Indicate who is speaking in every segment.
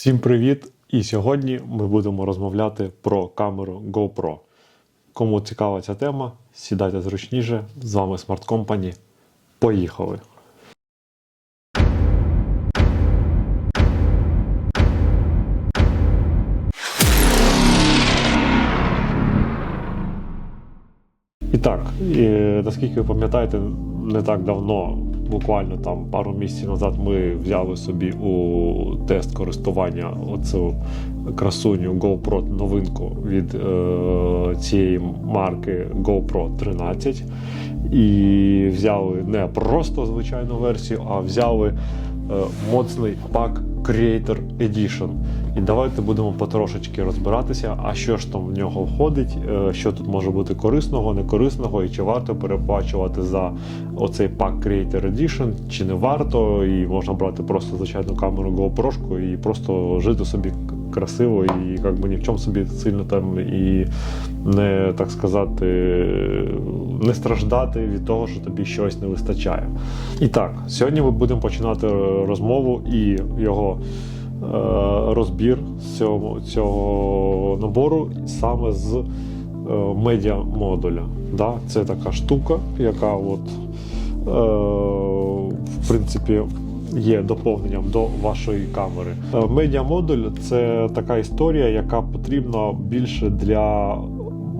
Speaker 1: Всім привіт! І сьогодні ми будемо розмовляти про камеру GoPro. Кому цікава ця тема, сідайте зручніше. З вами Smart Company. Поїхали! І так, і, наскільки ви пам'ятаєте, не так давно, буквально там пару місяців назад, ми взяли собі у тест користування оцю красуню GoPro новинку від е, цієї марки GoPro 13. І взяли не просто звичайну версію, а взяли е, моцний пак Creator Edition. І давайте будемо потрошечки розбиратися, а що ж там в нього входить, е, що тут може бути корисного, некорисного, і чи варто переплачувати за оцей пак Creator Edition, чи не варто, і можна брати просто звичайну камеру GoPro і просто жити собі красиво і як би ні в чому собі сильно там і не так сказати, не страждати від того, що тобі щось не вистачає. І так, сьогодні ми будемо починати розмову і його е, розбір цього, цього набору саме з е, медіа модуля. Да? Це така штука, яка от, е, в принципі є доповненням до вашої камери. Е, Медіамодуль це така історія, яка потрібна більше для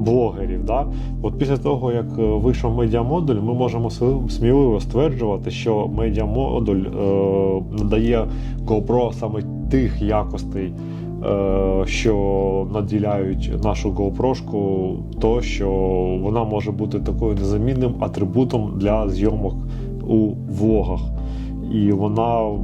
Speaker 1: блогерів. Да? От після того, як е, вийшов медіамодуль, ми можемо сміливо стверджувати, що медіамодуль е, надає GoPro саме тих якостей. е, Що наділяють нашу GoPro, то що вона може бути такою незамінним атрибутом для зйомок у влогах і вона,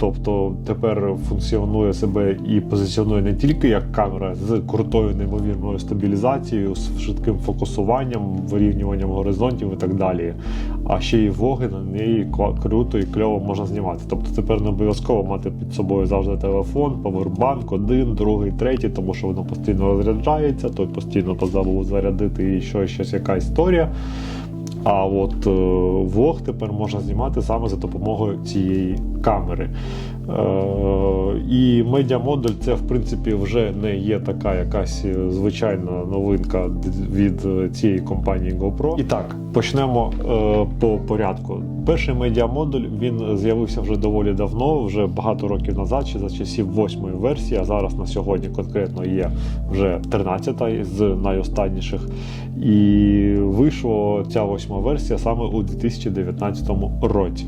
Speaker 1: тобто, тепер функціонує себе і позиціонує не тільки як камера з крутою неймовірною стабілізацією, з швидким фокусуванням, вирівнюванням горизонтів і так далі. А ще й влоги на неї круто і кльово можна знімати. Тобто тепер не обов'язково мати під собою завжди телефон, повербанк, один, другий, третій, тому що воно постійно розряджається, той постійно позабув зарядити і що щось яка історія. А от Вог влог тепер можна знімати саме за допомогою цієї камери. Е, і медіамодуль це, в принципі, вже не є така якась е, звичайна новинка від е, цієї компанії GoPro. І так, почнемо е, по порядку. Перший медіамодуль він з'явився вже доволі давно, вже багато років назад, ще за часів восьмої версії, а зараз на сьогодні конкретно є вже 13-та з найостанніших. І вийшла ця восьма версія саме у 2019 році.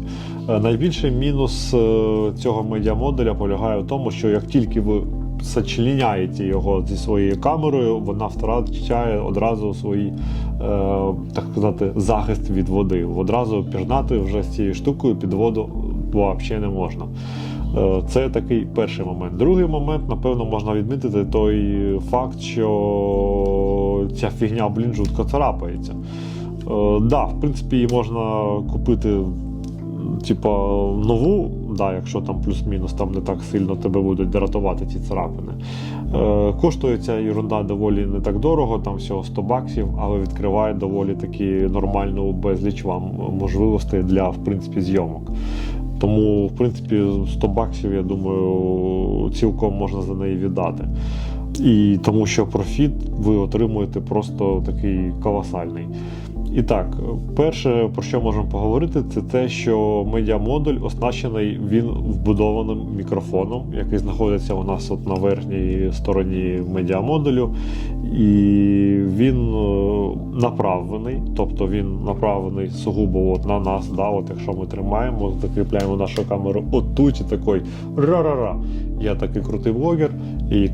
Speaker 1: Е, Найбільший мінус е, цього медіамодуля полягає в тому, що як тільки ви сочленяєте його зі своєю камерою, вона втрачає одразу е, так сказати, захист від води. Одразу пірнати вже з цією штукою під воду взагалі не можна. Е, Це такий перший момент. Другий момент, напевно, можна відмітити той факт, що ця фігня, блін, жутко царапається. Так, да, в принципі, її можна купити типа нову, да, якщо там плюс-мінус там не так сильно тебе будуть дратувати ці царапини. Е, коштує ця ерунда доволі не так дорого, там всього 100 баксів, але відкриває доволі таки нормальну безліч вам можливостей для в принципі зйомок. Тому, в принципі, 100 баксів, я думаю, цілком можна за неї віддати. І тому що профіт ви отримуєте просто такий колосальний. І так, перше, про що можемо поговорити, це те, що медіамодуль оснащений він вбудованим мікрофоном, який знаходиться у нас от на верхній стороні медіамодулю. І він е, направлений, тобто він направлений сугубо от на нас. Да, от якщо ми тримаємо, закріпляємо нашу камеру отут і такий ра-ра-ра. Я такий крутий блогер, і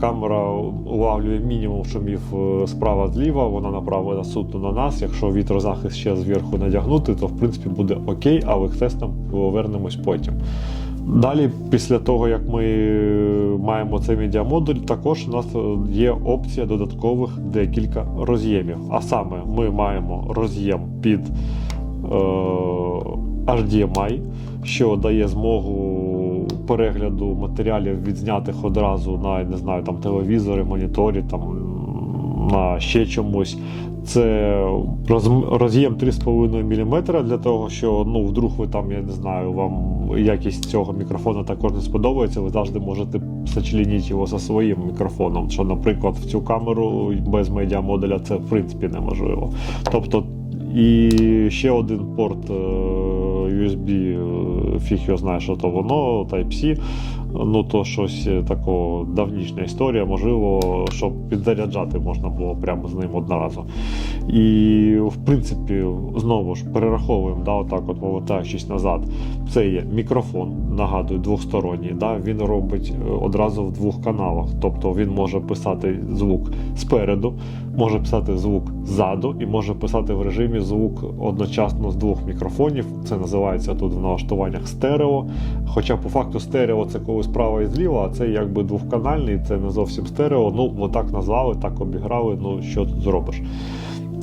Speaker 1: камера улавлює мінімум шумів е, справа зліва, вона направлена суто на нас. Якщо вітрозахист ще зверху надягнути, то в принципі буде окей, але к тестам повернемось потім. Далі, після того, як ми маємо цей медіамодуль, також у нас є опція додаткових декілька роз'ємів. А саме ми маємо роз'єм під е, HDMI, що дає змогу перегляду матеріалів відзнятих одразу на не знаю, там телевізори, моніторі, там на ще чомусь. Це роз'єм 3,5 мм для того, що ну, вдруг ви там, я не знаю, вам якість цього мікрофона також не сподобається, ви завжди можете сочленити його зі своїм мікрофоном. Що, наприклад, в цю камеру без медіамодуля це в принципі неможливо. Тобто, і ще один порт е, USB, е, фіг його знає, що то воно, Type-C. Ну, то щось е, такого давнішня історія, можливо, щоб підзаряджати можна було прямо з ним одноразово. І, в принципі, знову ж перераховуємо, да, отак, от повертаючись назад. Це є мікрофон, нагадую, двосторонній. Да, він робить е, одразу в двох каналах. Тобто він може писати звук спереду, може писати звук ззаду і може писати в режимі звук одночасно з двох мікрофонів. Це називається тут в налаштуваннях стерео. Хоча по факту стерео це коли справа і зліва, а це якби двохканальний, це не зовсім стерео. Ну, отак назвали, так обіграли. Ну що тут зробиш?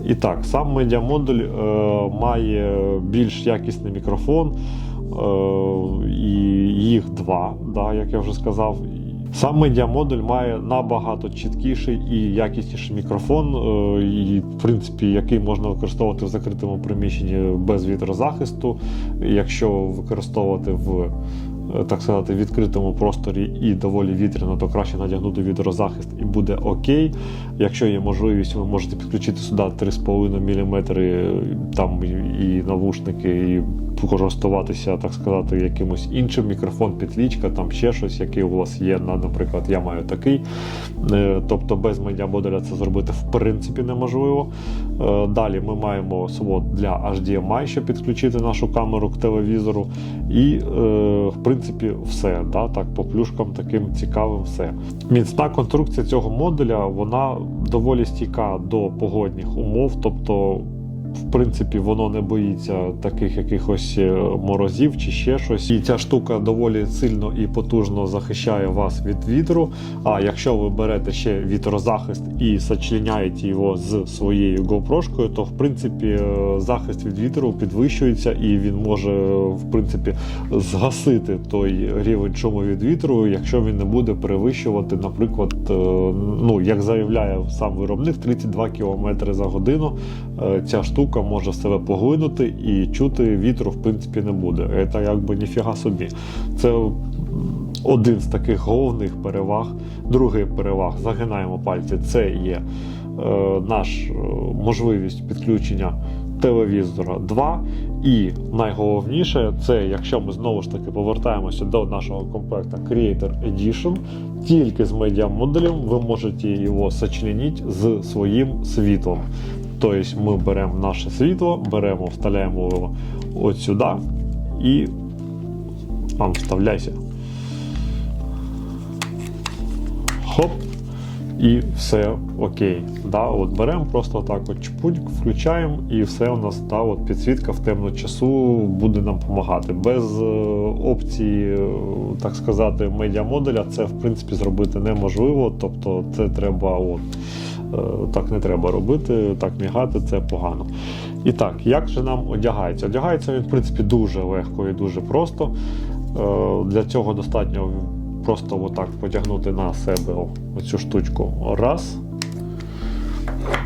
Speaker 1: І так, сам медіамодуль е, має більш якісний мікрофон, е, і їх два, да, як я вже сказав. Сам медіамодуль має набагато чіткіший і якісніший мікрофон, е, і, в принципі, який можна використовувати в закритому приміщенні без вітрозахисту. Якщо використовувати в так сказати, відкритому просторі і доволі вітряно, то краще надягнути відеозахист і буде окей. Якщо є можливість, ви можете підключити сюди 3,5 мм там і- і навушники, і користуватися, так сказати, якимось іншим мікрофон, підлічка, там ще щось, який у вас є. Наприклад, я маю такий. Е, Тобто без медіамодуля це зробити в принципі неможливо. Е, Далі ми маємо свод для HDMI, щоб підключити нашу камеру к телевізору. І, е, в принципі, все. Да? Так, по плюшкам таким цікавим все. Міцна конструкція цього модуля вона доволі стійка до погодних умов. Тобто, в принципі, воно не боїться таких якихось е, морозів чи ще щось. І ця штука доволі сильно і потужно захищає вас від вітру. А якщо ви берете ще вітрозахист і сочленяєте його з своєю GoPro, то в принципі е, захист від вітру підвищується і він може е, в принципі згасити той рівень шуму від вітру, якщо він не буде перевищувати, наприклад, ну як заявляє сам виробник, 32 км за годину. Ця штука може себе поглинути і чути вітру в принципі не буде. Це якби ніфіга собі. Це один з таких головних переваг. Другий переваг, загинаємо пальці, це є е, наш е, можливість підключення телевізора 2. І найголовніше, це якщо ми знову ж таки повертаємося до нашого комплекта Creator Edition, тільки з медіамодулем ви можете його сочленити з своїм світлом. Тобто ми беремо наше світло, беремо, вставляємо його от сюди і вам вставляйся. Хоп. І все окей. Да, от Беремо просто так от чпуньк, включаємо, і все у нас та от підсвітка в темну часу буде нам допомагати. Без е, опції, е, так сказати, медіамодуля це в принципі зробити неможливо. Тобто це треба от, так не треба робити, так мігати, це погано. І так, як же нам одягається? Одягається він, в принципі, дуже легко і дуже просто. Е, Для цього достатньо просто отак потягнути на себе оцю штучку. Раз.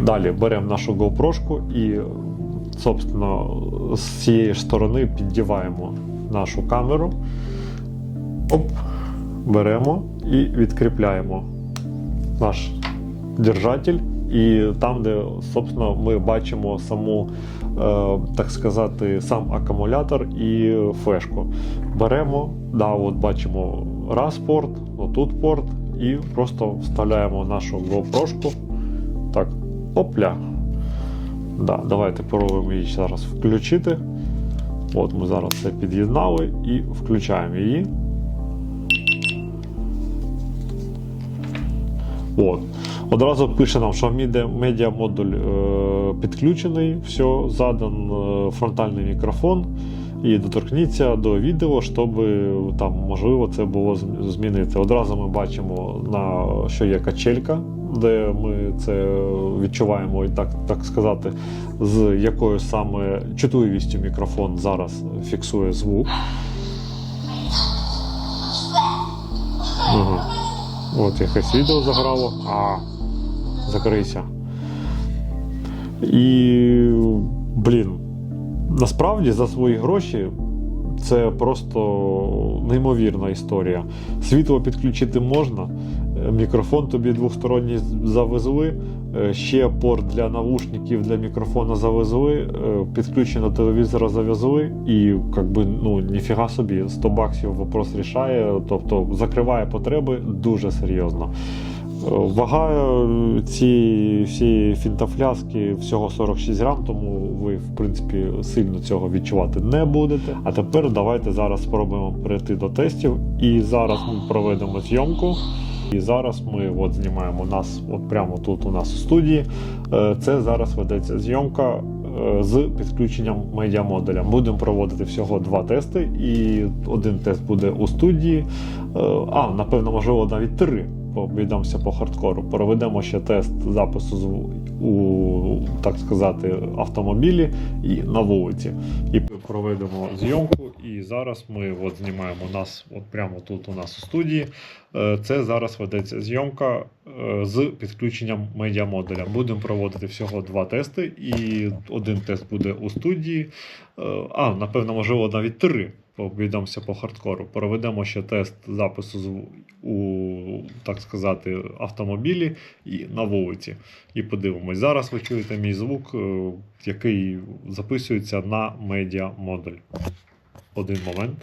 Speaker 1: Далі беремо нашу GoPro і, собственно, з цієї сторони піддіваємо нашу камеру. Оп, беремо і відкріпляємо наш держатель. І там, де собственно, ми бачимо саму, е, так сказати, сам акумулятор і флешку. Беремо, да, от бачимо раз порт, отут порт, і просто вставляємо нашу GoPro. Так, опля. Да, давайте спробуємо її зараз включити. От ми зараз це під'єднали і включаємо її. От. Одразу пише нам, що медіа- медіамодуль е, підключений, все, задан е, фронтальний мікрофон. І доторкніться до відео, щоб там можливо це було змінити. Одразу ми бачимо, на, що є качелька, де ми це відчуваємо, і так, так сказати, з якою саме чутливістю мікрофон зараз фіксує звук. Угу. От якесь відео заграло. А, закрийся. І, блін, насправді за свої гроші це просто неймовірна історія. Світло підключити можна, е, мікрофон тобі двосторонній завезли, е, ще порт для навушників для мікрофона завезли, е, підключення телевізора завезли, і як би, ну, ніфіга собі, 100 баксів вопрос рішає, тобто закриває потреби дуже серйозно. Вага е, ці всі фінтафляски всього 46 грам, тому ви, в принципі, сильно цього відчувати не будете. А тепер давайте зараз спробуємо перейти до тестів. І зараз ми проведемо зйомку. І зараз ми от знімаємо нас, от прямо тут у нас у студії. Е, Це зараз ведеться зйомка е, з підключенням медіамодуля. Будемо проводити всього два тести, і один тест буде у студії. А, напевно, можливо, навіть три. Обійдемося по хардкору. Проведемо ще тест запису у, так сказати, автомобілі і на вулиці. І проведемо зйомку. І зараз ми от знімаємо нас от прямо тут у нас у студії. Е, Це зараз ведеться зйомка е, з підключенням медіамодуля. Будемо проводити всього два тести, і один тест буде у студії. Е, А, напевно, можливо, навіть три. Обійдемося по хардкору. Проведемо ще тест запису у, так сказати, автомобілі і на вулиці. І подивимось. Зараз ви чуєте мій звук, е, який записується на медіамодуль. Один момент.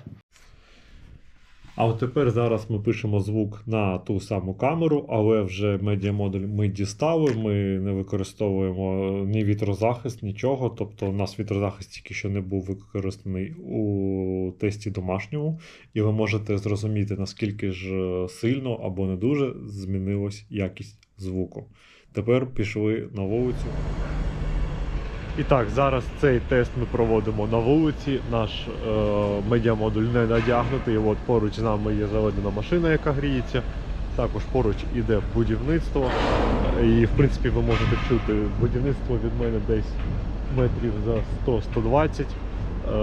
Speaker 1: А от тепер зараз ми пишемо звук на ту саму камеру, але вже медіамодуль ми дістали. Ми не використовуємо ні вітрозахист, нічого. Тобто у нас вітрозахист тільки що не був використаний у тесті домашньому, і ви можете зрозуміти, наскільки ж сильно або не дуже змінилась якість звуку. Тепер пішли на вулицю. І так, зараз цей тест ми проводимо на вулиці. Наш е, медіамодуль не надягнутий. От поруч з нами є заведена машина, яка гріється. Також поруч іде будівництво. І в принципі ви можете чути будівництво від мене десь метрів за 100-120. Е,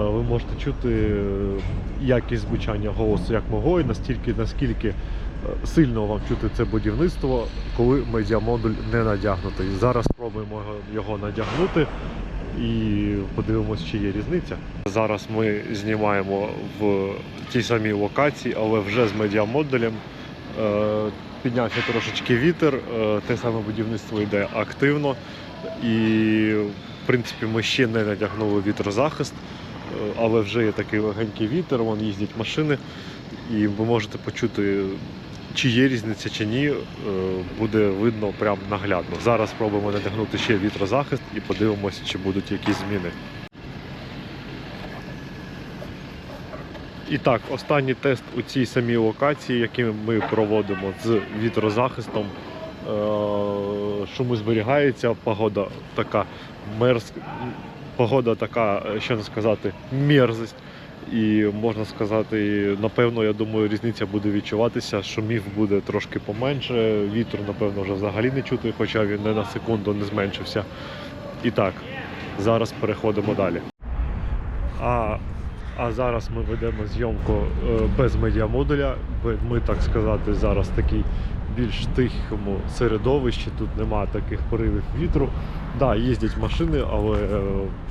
Speaker 1: Ви можете чути е, якість звучання голосу як мого, і настільки, наскільки е, сильно вам чути це будівництво, коли медіамодуль не надягнутий. Зараз спробуємо його- його надягнути і подивимось, чи є різниця. Зараз ми знімаємо в тій самій локації, але вже з медіамодулем. Е, Піднявся трошечки вітер, е, те саме будівництво йде активно. І в принципі ми ще не надягнули вітрозахист, е, але вже є такий легенький вітер, вон їздять машини, і ви можете почути, чи є різниця, чи ні, е, буде видно прям наглядно. Зараз спробуємо надягнути ще вітрозахист і подивимося, чи будуть якісь зміни. І так, останній тест у цій самій локації, який ми проводимо з вітрозахистом. Е, Шуми зберігається, погода така мерз... погода така, е, що не сказати, мерзость. І можна сказати, напевно, я думаю, різниця буде відчуватися, шумів буде трошки поменше, вітру, напевно, вже взагалі не чути, хоча він не на секунду не зменшився. І так, зараз переходимо далі. А, а зараз ми ведемо зйомку е, без медіамодуля. Ми, так сказати, зараз такий більш тихому середовищі, тут нема таких поривів вітру. Да, їздять машини, але е,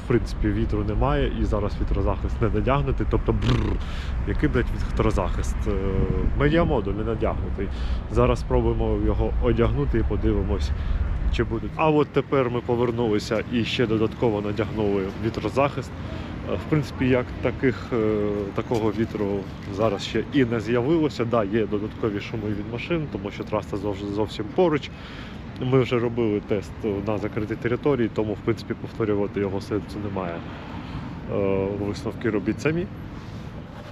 Speaker 1: в принципі вітру немає і зараз вітрозахист не надягнутий. Тобто, бррр, який блядь, вітрозахист? Е, Медіамодуль не надягнутий. Зараз спробуємо його одягнути і подивимось. Чи будуть. А от тепер ми повернулися і ще додатково надягнули вітрозахист. Е, В принципі, як таких, е, такого вітру зараз ще і не з'явилося. Да, є додаткові шуми від машин, тому що траса зовсім, поруч. Ми вже робили тест на закритій території, тому в принципі повторювати його сенсу немає. Е, Висновки робіть самі.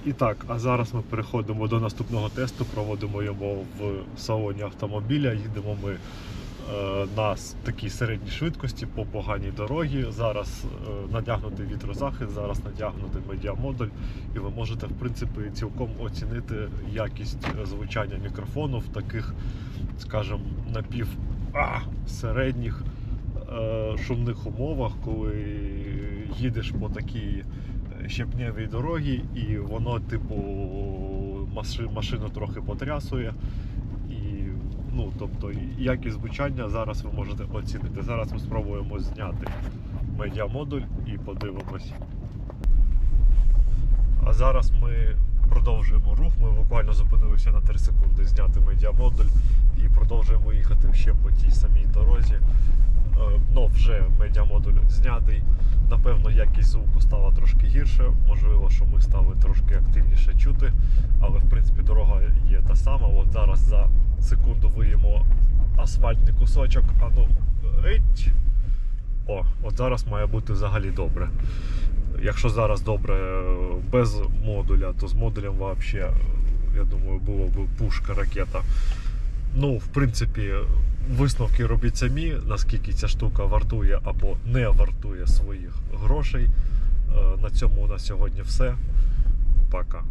Speaker 1: І так, а зараз ми переходимо до наступного тесту, проводимо його в салоні автомобіля. Їдемо ми на такій середній швидкості по поганій дорогі. Зараз е, надягнутий вітрозахист, зараз надягнутий медіамодуль, і ви можете в принципі цілком оцінити якість е, звучання мікрофону в таких, скажімо, напів середніх е, шумних умовах, коли їдеш по такій е, щепневій дорогі, і воно, типу, маши- машину трохи потрясує. Ну, тобто, якість звучання зараз ви можете оцінити. Зараз ми спробуємо зняти медіамодуль і подивимось. А зараз ми продовжуємо рух. Ми буквально зупинилися на 3 секунди зняти медіамодуль і продовжуємо їхати ще по тій самій дорозі. Ну, вже медіамодуль знятий. Напевно, якість звуку стала трошки гірше. Можливо, що ми стали трошки активніше чути, але в принципі дорога є та. От зараз за секунду виємо асфальтний кусочок. А ну. О, от зараз має бути взагалі добре. Якщо зараз добре без модуля, то з модулем взагалі, я думаю, було б пушка ракета. Ну, в принципі, висновки робіть самі, наскільки ця штука вартує або не вартує своїх грошей. Е, На цьому у нас сьогодні все. Пока.